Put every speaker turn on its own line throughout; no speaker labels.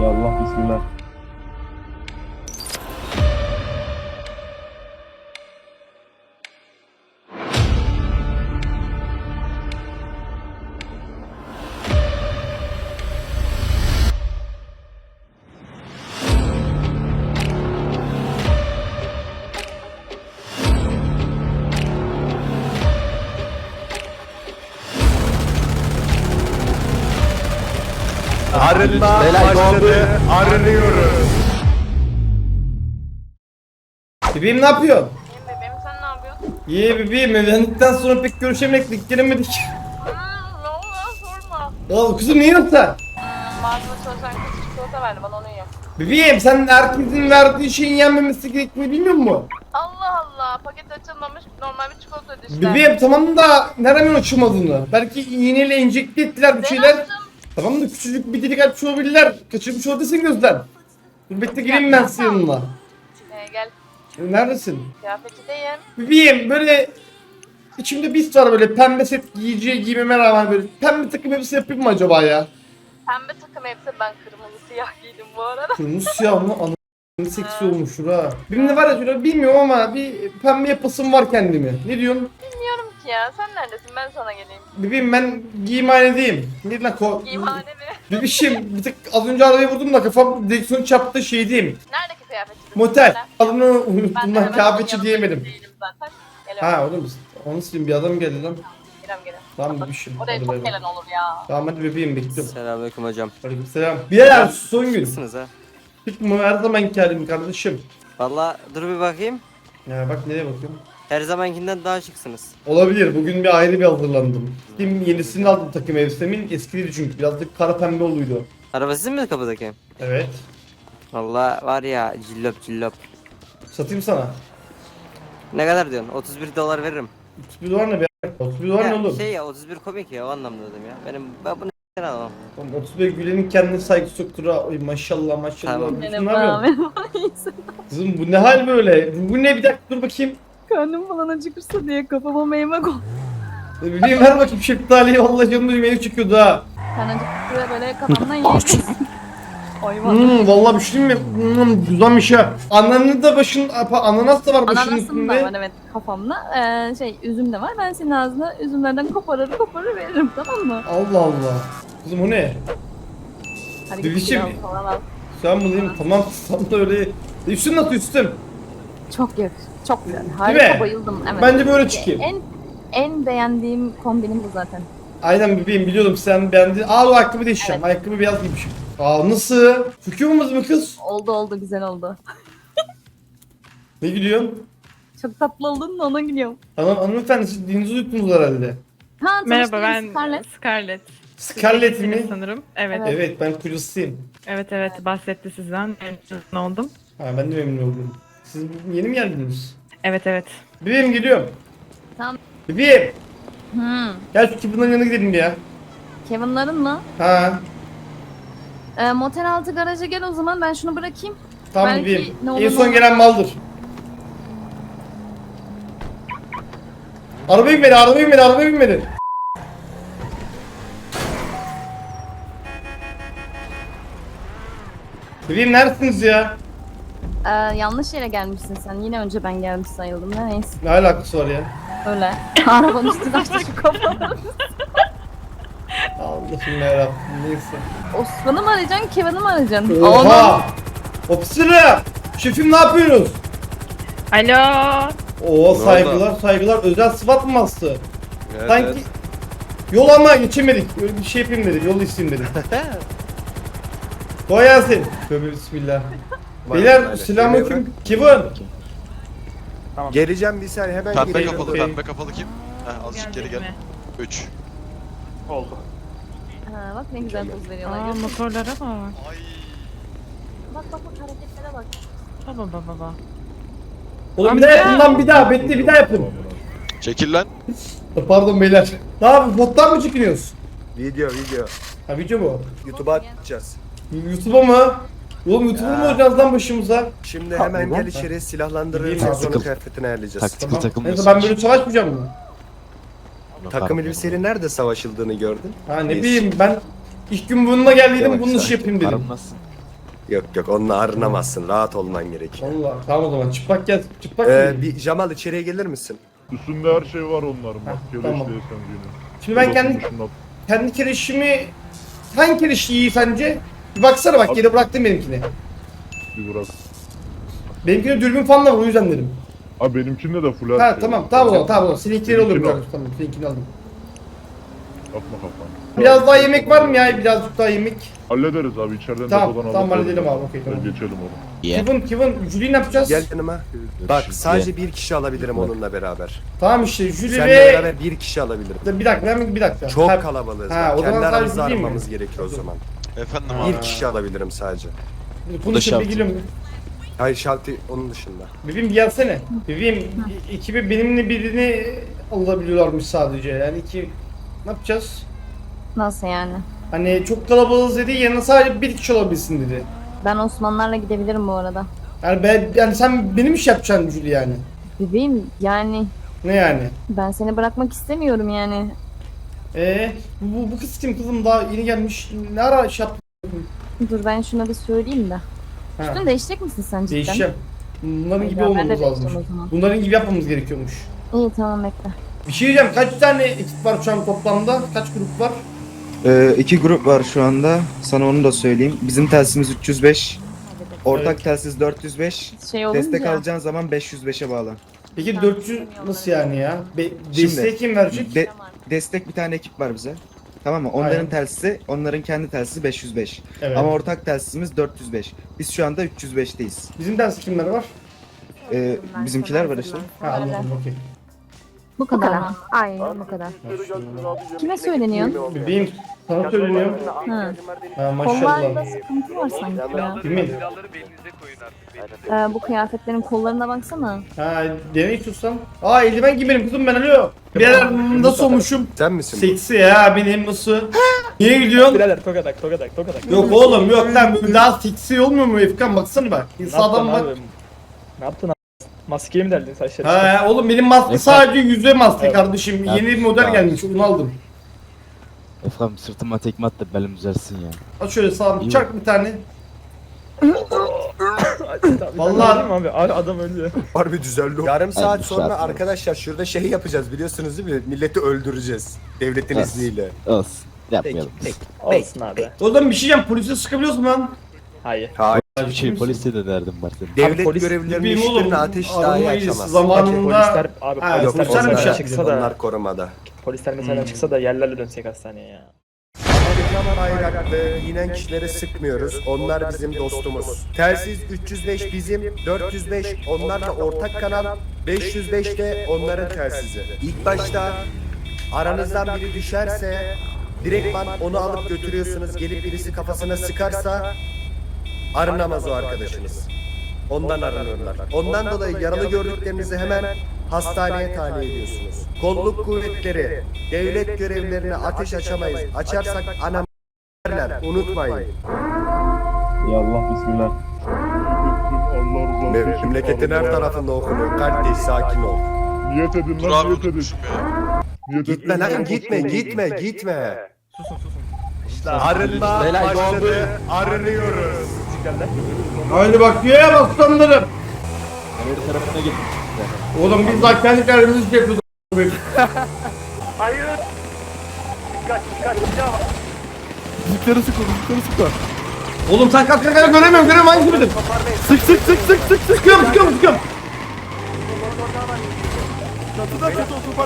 Ya Allah bismillah.
Başladı. Arınıyoruz.
Bebeğim ne yapıyor?
İyiyim bebeğim sen ne yapıyorsun?
İyi bebeğim evlendikten sonra pek görüşemedik, gelemedik.
Hmm, ne oldu lan sorma.
Ya kızım ne yiyorsun sen?
Hmm, mağazada çalışan kız çikolata verdi bana onu ye.
Bebeğim sen herkesin verdiği şeyin yenmemesi gerektiğini bilmiyor musun?
Allah Allah paket açılmamış normal bir çikolata işte.
Bebeğim tamam da nereden uçmadığını? Belki iğneyle enjekte ettiler bir
Ben
şeyler.
açtım.
Tamam da küçücük bir delik açmış olabilirler. Kaçırmış olabilirsin gözden. Dur bekle geleyim ben yanına.
Ee, gel
Neredesin?
kıyafetçideyim.
Bebeğim böyle içimde bir var böyle pembe set giyeceği giymeme rağmen böyle pembe takım elbise yapayım mı acaba ya?
Pembe takım elbise ben kırmızı siyah giydim bu arada.
Kırmızı siyah mı? Ana ne seksi olmuş ha. Benim de var ya bilmiyorum ama bir pembe yapasım var kendimi. Ne diyorsun?
Bilmiyorum ki ya sen neredesin ben sana geleyim.
Bebeğim ben giyimhanedeyim. Ne lan ko...
Giyimhane mi?
Bebişim bir tık az önce arabayı vurdum da kafam direksiyon çarptı şeydeyim.
Neredeki kıyafetçi?
Motel. Adını unuttum lan
onun
diyemedim.
değilim zaten. Geliyorum.
Ha oğlum onu sileyim bir adam geldi lan.
Girem girem.
Tamam bebişim.
Oraya
Hadi
çok
bay bay.
gelen olur ya.
Tamam hadi bebeğim bekliyorum.
Selamünaleyküm hocam.
Aleykümselam. Birader son gün.
Nasılsınız ha?
Mu her zaman halim kardeşim.
Valla dur bir bakayım.
Ya bak nereye bakıyorum.
Her zamankinden daha şıksınız.
Olabilir. Bugün bir ayrı bir hazırlandım. Gittim yenisini aldım takım elbisemin. Eskiydi çünkü. Birazcık kara pembe oluydu.
Araba sizin mi kapıdaki?
Evet.
Valla var ya cillop cillop.
Satayım sana.
Ne kadar diyorsun? 31 dolar veririm.
31 dolar ne be? 31 dolar ne
Ya,
oğlum?
şey ya 31 komik ya o anlamda dedim ya. Benim ben bunu s**ten alamam.
Oğlum 31 Gülen'in kendine saygısı yoktur ha. Oy maşallah maşallah.
Tamam.
Kızım, ne yapıyorsun? Kızım bu ne hal böyle? Bu ne bir dakika dur bakayım.
Karnım falan acıkırsa diye kafama meyve koy.
Ne bileyim ver bakayım şeftaliyi. Vallahi canım benim ev çıkıyordu ha.
Sen acıkırsa böyle kafamdan yiyebilirsin. Hayvan.
Hmm, vallahi bir şey mi? Hmm, güzelmiş ha. Ananın da başın, apa, ananas da var başının
Ananasım da
üstünde.
var evet kafamda. Ee, şey üzüm de var. Ben senin ağzına üzümlerden koparır koparır veririm tamam mı?
Allah Allah. Kızım o ne?
Hadi git biraz falan al.
Sen bulayım tamam tam da öyle. Üstüm nasıl üstüm?
Çok yakış. Çok güzel. Harika
mi?
bayıldım. Evet.
Bence böyle çıkayım.
En en beğendiğim kombinim bu zaten.
Aynen bebeğim biliyordum sen beğendin. Aa o ayakkabı değişeceğim. Ayakkabı beyaz giymişim. Aa nasıl? Çıkıyorumuz mu kız?
Oldu oldu güzel oldu.
Ne gidiyorsun?
Çok tatlı oldun da ona gidiyorum.
Hanım, hanımefendi siz dilinizi uyuttunuz herhalde.
Ha,
Merhaba ben
Scarlett.
Scarlett.
Scarlett mi?
sanırım. Evet.
Evet.
Evet ben kocasıyım.
Evet evet bahsetti sizden. Memnun oldum.
Ha ben de memnun oldum. Siz yeni mi geldiniz?
Evet evet.
Bebeğim geliyorum.
Tamam.
Bebeğim
Hmm.
gel şu kibunların yanına gidelim bir ya.
Kevin'ların mı?
Ha
Ee, motel altı garaja gel o zaman ben şunu bırakayım.
tamam
Belki
bebeğim.
ne olur
En
ne
son
olur.
gelen maldır. Arabaya binmedi, arabaya binmedi, arabaya binmedi. Bebeğim neredesiniz ya?
Ee, yanlış yere gelmişsin sen. Yine önce ben gelmiş sayıldım. Ne Neyse.
Ne alakası var ya?
Öyle. Arabanın üstüne açtı şu kafanı.
Allah'ım yarabbim neyse.
Osman'ı mı arayacaksın, Kevin'i mi arayacaksın?
Oha! Ofisine! Şefim ne yapıyorsunuz?
Alo.
Oo
Ne
saygılar saygılar özel sıfat mı bastı?
Evet,
Sanki
evet.
yol ama geçemedik. Öyle bir şey yapayım dedim. Yol isteyeyim dedim. Kolay gelsin. Tövbe bismillah. Beyler
böyle.
selamünaleyküm. Kivun.
Geleceğim bir saniye hemen
Pembe
geleceğim.
kapalı, pembe kapalı kim? Heh, azıcık geri gel.
mi?
3.
Ha, bak ne güzel poz veriyorlar.
Aa
görüyor musun?
motorlara bak.
Ay.
Bak bak bak hareketlere bak.
Baba baba baba.
Oğlum bir daha yapın lan bir daha. Bekle bir daha yapın.
Çekil lan.
Pardon beyler. Ne yapıyorsun? Bottan mı çekiniyoruz?
Video video.
Ha video bu.
YouTube'a atacağız.
YouTube'a mı? Oğlum YouTube'a mı olacağız lan başımıza?
Şimdi hemen gel içeri silahlandırırız. Sonra kıyafetini ayarlayacağız.
Taktikli
Tamam.
takım
Neyse ben böyle savaşmayacağım mı?
Takım elbiseyle nerede savaşıldığını gördün.
Ha ne bileyim ben ilk gün bununla geldiydim
Yavaş,
bunun işi
sakin.
yapayım dedim.
Aranmazsın.
Yok yok onunla arınamazsın. Rahat olman gerekiyor.
Allah tamam o zaman çıplak gel. Çıplak
Ee,
gel.
bir Jamal içeriye gelir misin?
Üstünde her şey var onların bak. Keleş
tamam.
sen.
Şimdi ben kendi kendi kirişimi hangi kiriş iyi sence? Bir baksana bak geri bıraktım benimkini.
Bir bırak.
Benimkine dürbün falan da var o yüzden dedim.
Abi benimkinde de full
Ha
şey
tamam tamam o tamam o. Seninkileri
Benimkini
olur
al.
kardeşim tamam seninkini aldım.
Atma kafanı.
Biraz daha yemek var mı ya birazcık daha yemek?
Hallederiz abi içeriden
Tamam
depodan
tamam
alıp
halledelim abi okey tamam.
Geçelim onu.
Kevin Kevin Julie ne yapacağız?
Gel yanıma. Bak sadece bir kişi alabilirim onunla beraber.
Tamam işte Julie
Seninle
ve...
beraber bir kişi alabilirim.
Bir dakika ben bir dakika.
Çok
Ha,
kalabalığız.
Ha,
bak.
o zaman
Kendi
sadece
aramızda
değil mi?
gerekir o zaman.
Efendim abi.
Bir kişi alabilirim sadece.
Konuşun
şart.
bir gülüm.
Hayır şaltı onun dışında.
Bir gelsene. Bebeğim ekibi benimle birini alabiliyorlarmış sadece. Yani iki... Ne yapacağız?
Nasıl yani?
Hani çok kalabalığız dedi yanına sadece bir kişi olabilsin dedi.
Ben Osmanlılarla gidebilirim bu arada.
Yani ben yani sen benim iş yapacaksın Julie yani.
Bebeğim yani
Ne yani?
ben seni bırakmak istemiyorum yani.
Ee, bu, bu, bu kız kim kızım daha yeni gelmiş. Ne ara iş yaptı?
Dur ben şuna bir söyleyeyim de.
Ha,
Üstünü değişecek misin sen cidden?
değişeceğim. Bunların gibi
Ya ben de
olmamız lazım.
değişeceğim o zaman.
Bunların gibi yapmamız gerekiyormuş.
İyi tamam bekle.
Bir şey diyeceğim. Kaç tane ekip var şu an toplamda? Kaç grup var?
Ee, iki grup var şu anda. Sana onu da söyleyeyim. Bizim telsimiz 305. Ortak
Evet.
telsiz 405.
Şey olunca
Destek alacağın zaman 505'e bağlan.
Peki 400 nasıl yani ya? Be
Şimdi-
desteği kim verecek?
De- destek bir tane ekip var bize. Tamam mı? Onların
Aynen.
telsizi, onların kendi telsizi 505.
Evet.
Ama ortak telsizimiz 405. Biz şu anda 305'teyiz.
Bizim ders kimler var?
Ee, bizimkiler var işte.
Ha anladım okey.
bu kadar?
Aynen bu kadar.
Kime söyleniyorsun?
Bebeğim sana söyleniyor.
Ha.
Ha
Kollarda
maşallah.
sıkıntı var sanki ya.
Kimin?
Ee, bu kıyafetlerin kollarına baksana.
Ha dene istiyorsan. Aa eldiven giymedim kızım ben alo. Birader nasıl olmuşum?
Sen misin? bu?
Seksi ya benim nasıl? Niye gidiyorsun?
Birader tokadak tokadak tokadak.
Yok oğlum yok lan bu daha seksi olmuyor mu Efkan baksana bak.
Ne yaptın
bak.
abi? Ne yaptın abi? Maskeye mi deldin saçları?
Ha oğlum benim maske sadece yüzde maske
Evet.
kardeşim. Yeni bir model gelmiş onu aldım.
Efendim sırtıma tekme attı belim düzelsin ya.
Aç şöyle sağ
İyi
çarp bir tane.
Vallahi.
Vallahi-
abi? adam öldü.
Harbi düzenli. Yarım saat sonra
saat.
arkadaşlar şurada şey yapacağız biliyorsunuz değil mi? Milleti öldüreceğiz. Devletin
Evet.
izniyle.
Olsun. Yapmayalım.
peki.
Olsun abi.
Oğlum bir şey diyeceğim polise sıkabiliyorsun lan.
Hayır.
Hayır.
Bir şey poliste de derdim var senin.
Devlet
polis-
görevlilerinin
Bilmiyorum oğlum,
ateş dahi
aramayız.
açamaz.
Zamanında-
Polisler abi
Ha,
Yok
polisler
polisler
onlar,
mesela
şey
çıksa da
onlar korumada.
polisler mesela çıksa da yerlerle dönsek hastaneye ya.
Bayraklı inen kişilere sıkmıyoruz. Onlar bizim dostumuz. Telsiz 305 bizim, 405 onlarla ortak kanal, 505 de onların telsizi. İlk başta aranızdan biri düşerse direktman onu alıp götürüyorsunuz. Gelip birisi kafasına sıkarsa arınamaz o arkadaşınız. Ondan aranırlar. Ondan dolayı yaralı gördüklerinizi hemen hastaneye tahliye ediyorsunuz. Kolluk kuvvetleri, devlet görevlilerine ateş açamayız. Açarsak anam derler. Unutmayın.
Ya Allah bismillah.
Memleketin her tarafında okunuyor. Kardeş sakin ol.
Niyet edin
Dur
lan
abi
niyet edin.
unutmuşum ya.
Niyet
Gitme lan gitme gitme gitme. Arınma başladı. Arınıyoruz.
Haydi bak ya aslanlarım.
Kamera tarafına git.
Oğlum biz daha kendi kendimizi yapıyoruz.
Yukarı sıkı, yukarı sıkı.
Oğlum sen kalk kalk kalk göremiyorum göremiyorum hangi biridir? Sık sık sık sık sık sık sıkıyorum sıkıyorum sıkıyorum.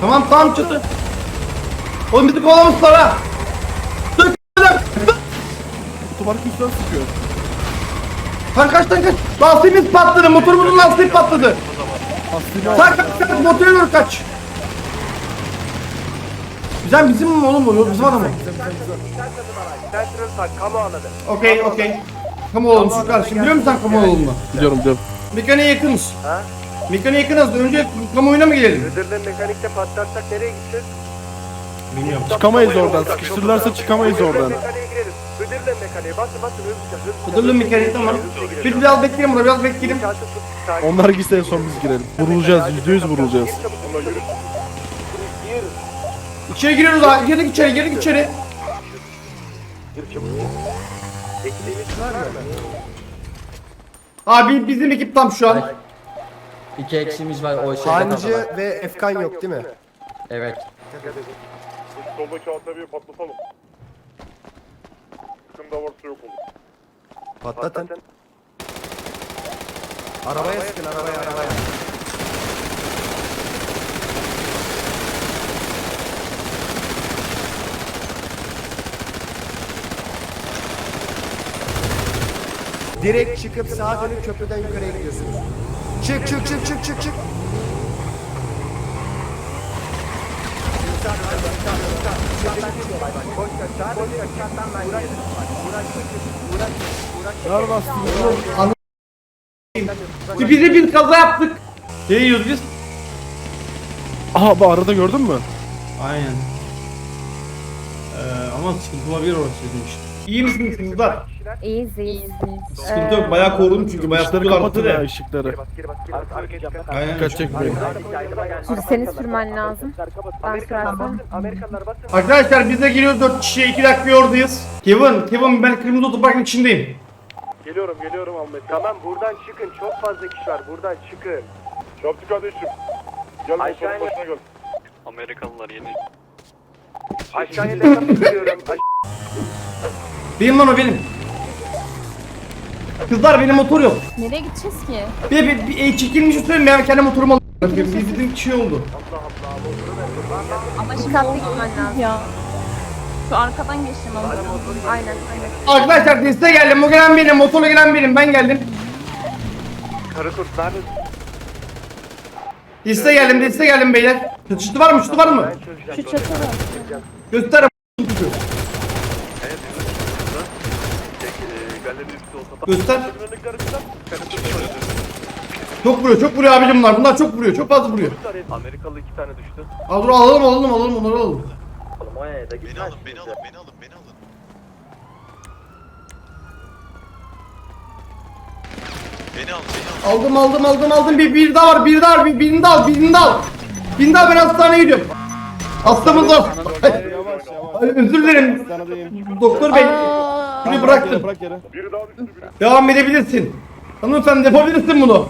Tamam tamam çatı. Oğlum bizi kovalamışlar ha. Sık sık sık.
Otopark üstten sıkıyor.
Lan kaç lan kaç. Lastiğimiz patladı motorumuzun lastiği patladı.
Aslında
Sen kaç kaç motora doğru kaç. Güzel bizim mi oğlum bu? Bizim adam mı? Okey okey. Kamu oğlum şu kardeşim biliyor musun sen kamu oğlunu?
biliyorum biliyorum.
Mekaniğe yakınız. Ha? Mekaniğe yakınız. Önce kamuoyuna mı gelelim?
Müdürle mekanikte patlatsak nereye gideceğiz?
Bilmiyorum.
Çıkamayız oradan. Sıkıştırırlarsa çıkamayız oradan.
Mekaniğe mekaniğe basın basın hızlıca hızlıca.
Müdürlüğün mekaniği tamam. Biz biraz bekleyelim burada biraz bekleyelim.
Onlar gitse en son biz girelim. Vurulacağız. Yüzde yüz vurulacağız.
İçeri giriyoruz abi. Girdik içeri girdik içeri. Abi bizim ekip tam şu an.
İki eksimiz var o şeyde
Hancı ve Efkan yok değil mi?
Evet.
Soldaki ATV'yi patlatalım. Sıkımda varsa yok olur.
Patlatın. Arabaya sıkın arabaya arabaya. Direkt çıkıp sağa dönüp köprüden yukarıya gidiyorsunuz. Çık çık çık çık çık çık.
Bastım.
Bize bir kaza yaptık. Ne yiyoruz biz?
Aha bu arada gördün mü?
Aynen. Ee, ama sıkıntı olabilir orası işte. İyi misiniz kızlar?
İyiyiz iyiyiz.
Sıkıntı yok. Bayağı korudum çünkü bayağı
Işıkları kapatın
bizi
ya ışıkları.
Aynen.
Dikkat çekmeyin.
Seni sürmen lazım. Ben sürersem.
Arkadaşlar biz de geliyoruz 4 kişiye 2 dakika oradayız. Kevin, Kevin ben kırmızı otoparkın içindeyim.
Geliyorum geliyorum Ahmet.
Tamam buradan çıkın. Çok fazla kişi var. Buradan çıkın.
Çabuk kardeşim. Gel motorun başına gel.
Amerikalılar yeni.
Aşağıya devam ediyorum.
Benim lan o benim. Kızlar benim motor yok.
Nereye gideceğiz ki?
Bir, bir, bir e, çekilmişi söyleyeyim ben kendi motorumu alayım. Bir bizim kişi oldu.
Ama şimdi dikkatli gitmen lazım. Ya. Şu arkadan geçtim ama. Aynen aynen.
Arkadaşlar desteğe geldim. O gelen benim. Motorla gelen benim. Ben geldim. Desteğe geldim. Desteğe geldim beyler. Çıtı var mı? Çıtı var mı?
Şu çatı var.
Göster. Göster. Çok vuruyor, çok vuruyor abicim bunlar. Bunlar çok vuruyor, çok fazla vuruyor.
Amerikalı iki tane düştü.
Al dur alalım, alalım, alalım, onları alalım.
Beni alın, beni alın, beni alın, beni alın. Beni al, beni al.
Aldım, aldım, aldım, aldım. Bir, bir daha var, bir daha var, bir, birini de al, birini de al. Birini de al, ben hastaneye gidiyorum. Hastamız var. Ay, Özür dilerim. Doktor bey,
Aa,
şunu bıraktım.
Bırak yere.
Biri daha düştü biri.
Devam edebilirsin. Hanımefendi yapabilirsin bunu.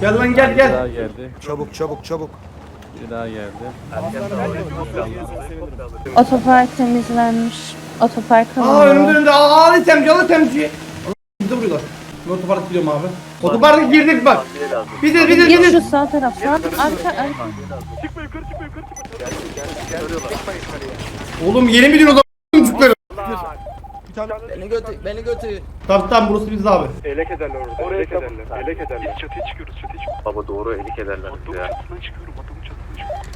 Gel lan gel gel.
geldi.
Çabuk çabuk çabuk.
Bir daha geldi.
Otopark temizlenmiş. Otopark
Aa önümde önümde. Aa al itemci al itemci. Bizi vuruyorlar. Ben otoparka gidiyorum abi. Otoparka girdik bak. Biziz biziz
Gir
biziz.
şu sağ taraf. Sağ arka arka.
Çıkma yukarı çıkma yukarı çıkma.
Oğlum yeni mi diyorsun o zaman çocukları?
Tane
Beni götür, beni götür.
Tamam tamam burası biz abi.
Elek ederler orada. Oraya elek ederler. Elek ederler. Biz çatıya çıkıyoruz çatıya çıkıyoruz. Baba doğru elek ederler. Adamın çatısına çıkıyorum. Adamın çatısına çıkıyorum.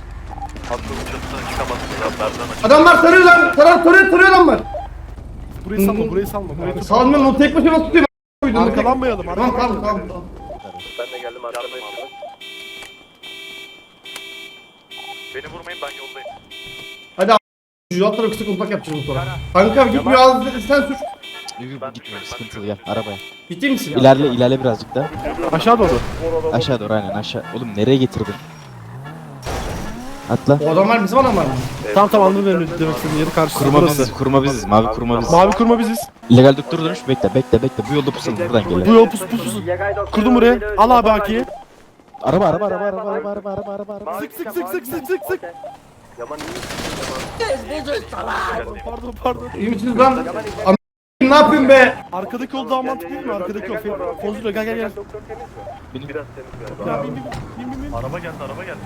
Adamın çatısına çıkamazsın. Adamlardan açık.
Adamlar tarıyor lan. Tarar tarıyor tarıyor adamlar.
burayı salma, burayı salma. Burayı tut.
Salmıyorum onu tek başıma tutuyorum.
Arkalanmayalım,
Tamam tamam tamam.
Ben de geldim arkamda. Beni vurmayın ben yoldayım.
Şu alt tarafı kısa kontak yapacağız motora. Kanka git biraz sen sür.
Yürü gitme sıkıntılı gel arabaya.
Ciddi misin?
İlerle ilerle birazcık da.
Aşağı doğru.
Aşağı doğru aynen aşağı. Oğlum nereye getirdin? Atla.
O adam var mı? Bizim var mı?
Tamam tamam anladım benim demek istediğim yeri karşı.
Kurma biziz, kurma biziz, mavi kurma biziz.
Mavi kurma biziz.
İllegal doktor dönüş bekle bekle bekle. Bu yolda pusalım buradan gel.
Bu yol pus pus pus. Kurdum buraya. Al abi hakiyi.
Araba araba araba araba araba araba araba araba.
Sık sık sık sık sık sık sık. Yaman iyi. Pardon pardon.
İyi misiniz lan? Am- ne yapıyorsun be?
Arkadaki yol daha mantıklı değil mi? Arkadaki yol. Fozluyor gel gel gel.
Biraz temiz
Ya
araba.
bin bin bin bin bin.
Araba geldi araba geldi.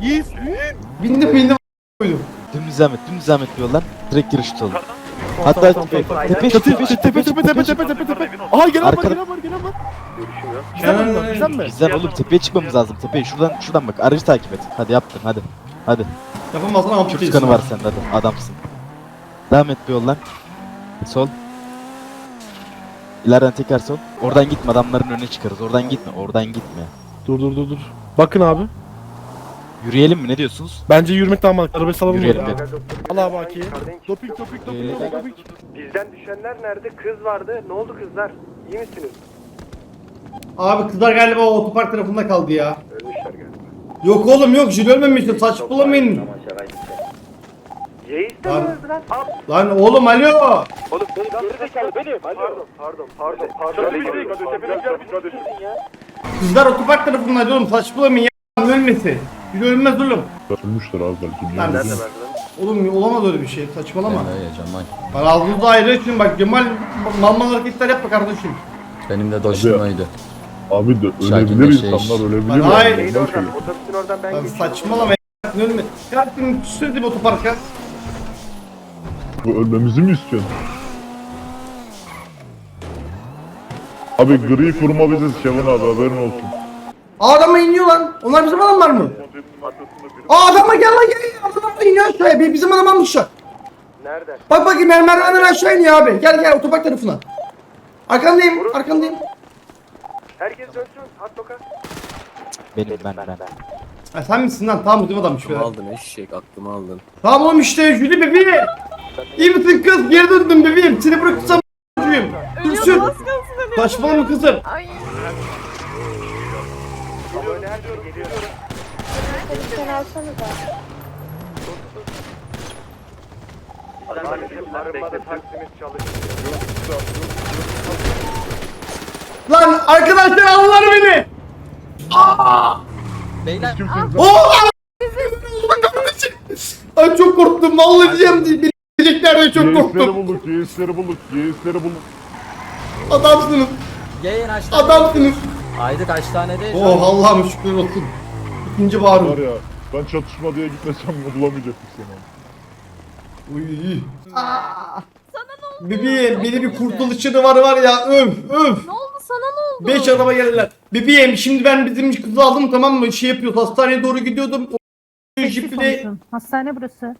Yiğit.
Bindim bindim. koydum.
Dümdüz Ahmet, dümdüz Ahmet bir yoldan. Direkt giriş tutalım. Hatta
tamam,
tepe,
tamam.
tepe,
Çatı
tepe,
tepe tepe tepe tepe tepe tepe tepe. Aha gelen var
Arkada-
gelen var gelen var.
Görüşüm yok.
Bizden mi? Bizden
oğlum tepeye çıkmamız lazım. Tepeye şuradan şuradan bak. Aracı takip et. Hadi yaptın hadi. Hadi.
Yapamazsan ama
Kürt kanı var sende hadi. Adamsın. Devam et bir yoldan. Sol. İleriden tekrar sol. Oradan gitme adamların önüne çıkarız. Oradan gitme. Oradan gitme.
Dur dur dur dur. Bakın abi.
Yürüyelim mi ne diyorsunuz?
Bence yürümek daha mantıklı. Arabayı salalım
Yürüyelim
mı?
gel.
Al abi Aki'yi. Topik topik topik
Ee,
topik topik.
Bizden düşenler nerede? Kız vardı. Ne oldu kızlar? İyi misiniz?
Abi kızlar galiba o otopark tarafında kaldı ya.
Ölmüşler galiba.
Yok oğlum yok jül ölmemiştim saçmalamayın. Lan, lan oğlum alo.
Oğlum benim gerizekalı benim. Pardon pardon pardon pardon. Kardeşim
Kızlar otopark tarafından oğlum saçmalamayın ya. Ölmesi. Bir ölmez oğlum.
Ölmüştür abi belki.
Lan,
Nerede verdiler?
oğlum olamaz öyle bir şey saçmalama. Bak ağzınızda ayrı şimdi bak Cemal mal mal hareketler yapma kardeşim.
Benim de
doşlumaydı. Abi de ölebilir insanlar ölebilir.
Lan hayır.
yani. Bundan şey.
Otobüsün oradan ben geçiyorum.
saçmalama ya. Ölme. Kardeşim sürdü otoparka.
Bu ölmemizi mi istiyorsun? Abi gri kurma biziz Şevin abi haberin olsun.
Adama iniyor lan. Onlar bizim adamlar mı? Aa adama gel lan gel. Adam da iniyor aşağıya. Bir- Bizim adam almışlar.
Nerede?
Bak bakayım mer merdivenden aşağı iniyor abi. Gel gel otopark tarafına. Arkandayım. Arkandayım.
Herkes dönsün. At sokağa.
Benim ben ben.
Ha, sen misin lan? Tamam bizim adammış be.
aldın eşek aklımı aldın.
Tamam oğlum işte Jüli bebeğim. İyi misin kız? Geri döndüm bebeğim. Seni bırakırsam çocuğum. Dürsün.
Ölüyorum az kalsın ölüyorum.
Saçmalama kızım.
Ay.
Abone her gün geliyorum. Maalesef arınmada taksimiz çalışmıyor.
Lan arkadaşlar aldılar beni.
Beyler
Oo! Ay çok korktum. Vallahi diyeceğim diye. Diye çok korktum.
bulduk, yeğisleri bulduk, yeğisleri bulduk.
Adamsınız.
yayın açtı.
Adamsınız.
Ayda kaç tane değil?
Oh Allah'ım şükür olsun. İkinci
Var
bağırım.
ya, ben çatışma diye gitmesem bulamayacaktık seni.
Uy. Bebeğim beni bir kurtuluşu var var ya öf öf.
Ne oldu sana ne oldu?
Beş araba geldiler. Bebeğim şimdi ben bizim kızı aldım tamam mı? Şey yapıyoruz hastaneye doğru gidiyordum. O jiple...
Hastane burası.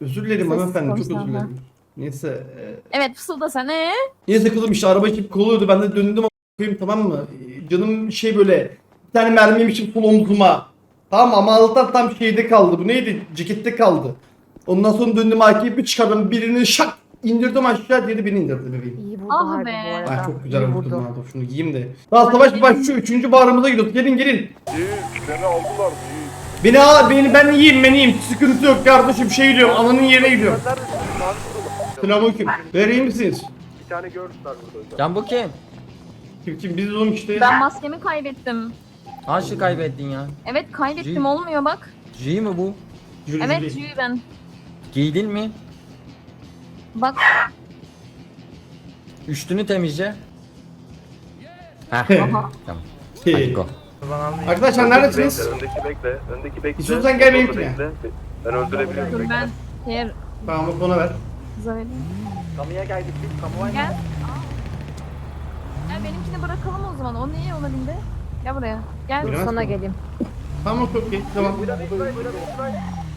Özür dilerim
Sessiz
hanımefendi çok
konuşma
özür dilerim. Neyse. e,
Evet fısılda sen ee?
Neyse kızım işte araba çip koluydu ben de döndüm koyayım tamam mı? E, Canım şey böyle bir tane mermi yemişim sol omzuma. Tamam ama Allah'tan tam şeyde kaldı bu neydi? Cekette kaldı. Ondan sonra döndüm bir çıkardım birini şak indirdim aşağı diğeri beni indirdi bebeğim.
İyi vurdu
Ah
harbi
be.
bu arada.
Ay çok güzel
İyi
vurdum
vurdu.
dur şunu giyeyim de. Daha savaş başlıyor üçüncü bağrımıza gidiyoruz gelin gelin.
Yiğit, seni aldılar Yiğit.
Beni al beni ben iyiyim ben iyiyim sıkıntı yok kardeşim şey gidiyorum ananın yerine gidiyorum.
Kurulu.
Selamünaleyküm. Vereyim misiniz?
Bir tane gördüler burada hocam.
Can bu kim?
Kim kim biz oğlum işte.
Ben maskemi kaybettim.
Hangi kaybettin ya?
Evet kaybettim
Jüy.
olmuyor bak.
J mi bu?
Jüri,
Evet
jüri.
Jüy ben.
Giydin mi?
Bak
Üstünü temizle. Heh.
aha.
tamam.
Şey,
Hadi go.
Arkadaşlar neredesiniz?
Öndeki bekle. Öndeki bekle.
İstiyorsan gel benimkine.
Bekle. Ben öldürebiliyorum.
Dur
bekle.
ben diğer
Tamam bak ona ver.
kıza vereyim.
Kamuya geldik biz kamuya.
Gel. Aa. Gel benimkini bırakalım o zaman. O niye ona bindi? Gel buraya. Gel
Buyurun.
sana geleyim.
Tamam çok iyi tamam.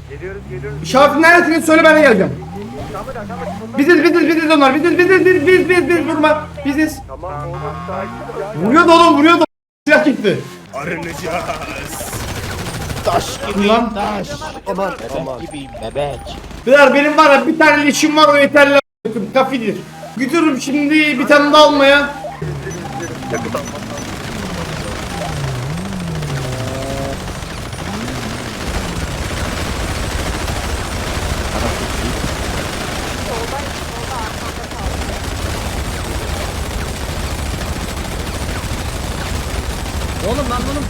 Geliyoruz geliyoruz.
Şafin neredesiniz söyle ben de geleceğim. Biziz biziz biziz onlar biziz biziz biz biz biz biz vurma biziz.
Tamam oğlum sakin ol.
Vuruyor da oğlum vuruyor da silah çıktı.
Arınacağız.
Lan.
Aman aman.
Beyler benim var ya bir tane leşim var o yeterli. Kafidir. Gidiyorum şimdi bir tane daha almaya.
Yakıt almam lazım.
Oğlum ben bunun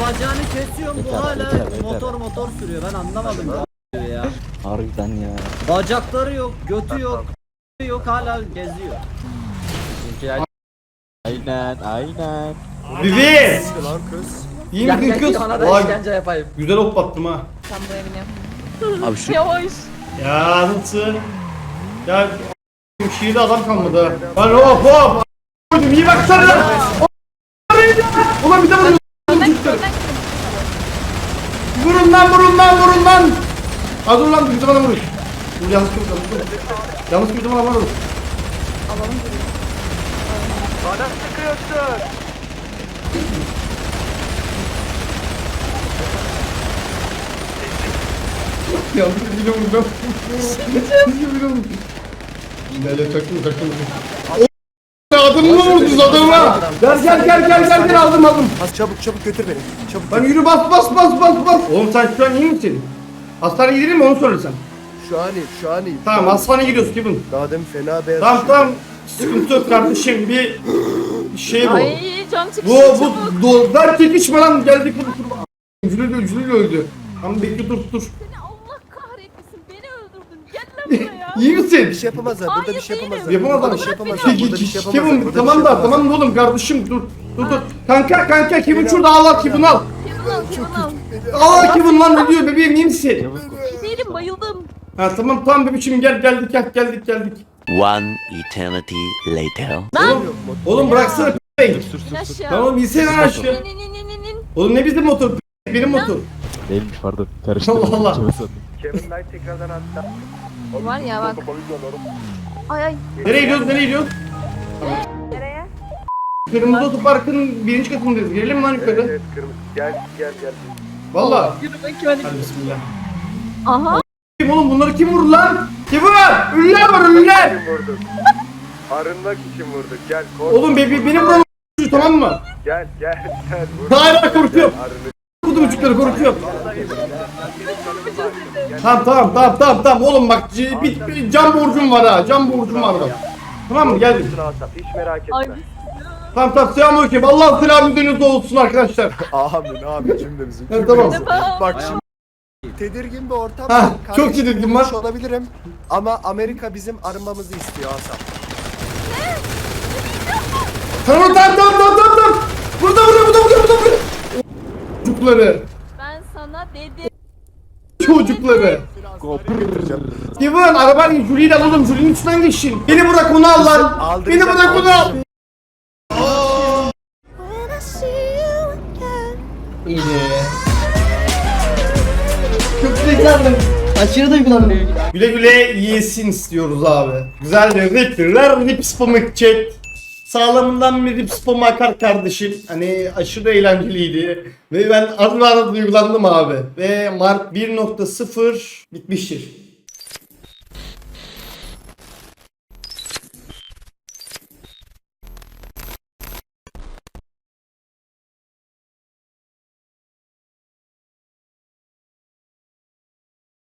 kesiyorum
Yeter,
bu hala
yeter, yeter.
motor motor sürüyor ben anlamadım ya. ya.
Harbiden ya.
Bacakları yok, götü yok, yok hala geziyor.
Aynen aynen.
Bibi.
Lan kız.
İyi
Gel
misin
gel
kız?
ona da
Vay,
işkence yapayım.
güzel ok battım ha.
Sen buraya biniyorum.
Abi şu
Yavaş.
Ya nasıl? Ya şiirde adam kalmadı ha. Lan hop hop. Koydum iyi baksana lan. Ulan bir vuruyor.
Önden git önden git.
Vurun lan vurun lan vurun lan. Ha dur lan bir zamana vurun. Dur yanlış bir zamana vurun. Yanlış bir zamana vurun.
Bana sıkıyorsun.
Yanlış bir zamana vurun. Yanlış bir vurun. Neyle çaktım çaktım. O adamla vurdunuz adamla. Gel gel gel gel gel gel aldım aldım.
Az çabuk çabuk götür beni. Çabuk.
Lan yürü bas bas bas bas bas. Oğlum sen şu an iyi misin? Hastaneye gidelim mi onu söylesem.
Şu an iyi, şu an iyi.
Tamam hastaneye gidiyoruz Kevin.
Daha demin fena beyaz.
Tamam
ışık.
tamam. Sıkıntı yok kardeşim. Bir şey bu.
Ay cam çıkışı
Bu bu
çabuk.
do, ver çekişme lan geldik bunu kurban. Üzülü üzülü öldü. Tamam bekle dur dur.
Seni Allah kahretmesin. Beni öldürdün. Gel lan buraya.
İyi
Bir
misin?
şey yapamazlar. Burada
Hayır,
bir şey
değilim.
yapamazlar.
Yapamazlar.
Burada bir şey yapamazlar. Burada bir şey yapamazlar. Burada bir
tamam
şey
da
yapamazlar.
tamam da oğlum kardeşim dur. Dur dur. Kanka kanka Kevin şurada al al Kevin al.
Al Kevin al.
Al Kevin lan ne diyor bebeğim iyi misin?
Değilim bayıldım.
Ha tamam tamam bebeğim gel geldik gel geldik geldik.
One eternity later.
Oğlum, oğlum bıraksana p***ey.
İn aşağı.
Tamam insene lan aşağı.
İn in in in in in.
Oğlum ne bizim motor p***, benim motor.
Değilmiş pardon. Karıştırdım.
Allah Allah.
Sandım?
Kevin Knight tekrardan hatta.
Var ya bak. Ay ay.
Nereye gidiyoruz nereye gidiyoruz?
Nereye?
Kırmızı otoparkın birinci katındayız. Gelelim mi lan yukarı?
Evet kırmızı. Gel gel gel.
Valla.
Yürü bakayım hadi.
Hadi bismillah.
Aha.
Kim oğlum bunları kim vurdu lan? Kim var? Ünlüler var ünlüler.
Kim vurduk? Arınmak için vurduk. Gel korkma.
Oğlum be, benim buram tamam mı?
Gel gel gel. Vur.
Hala korkuyorum.
Arınmak.
Kuducukları korkuyorum. Tamam tamam tamam tamam tamam oğlum bak c- bir, bir can borcum var ha can borcum var bak. Tamam mı geldim.
Hiç merak etme.
Ay
Tamam tamam selamünaleyküm. Allah selamı dönüyorsa olsun arkadaşlar.
Amin amin cümlemizin.
Evet, tamam.
Bak şimdi tedirgin bir ortam.
Ha,
var.
çok
Kardeşim,
tedirgin var.
olabilirim. Ama Amerika bizim arınmamızı istiyor Hasan.
Tamam tamam tamam tamam tamam. tamam. Burada burada burada burada burada. burada. Çocukları.
ben sana dedim.
Çocukları. Steven arabanın Julie'yi al oğlum Julie'nin üstünden geçin. Beni bırak onu al lan.
Aldıracağım,
Beni bırak onu al. Duygulandım. Aşırı duygulandım. Güle güle yesin istiyoruz abi. Güzel bir ripler, rip spamık chat. Sağlamından bir rip spam akar kardeşim. Hani aşırı eğlenceliydi. Ve ben arada arada duygulandım abi. Ve Mark 1.0 bitmiştir.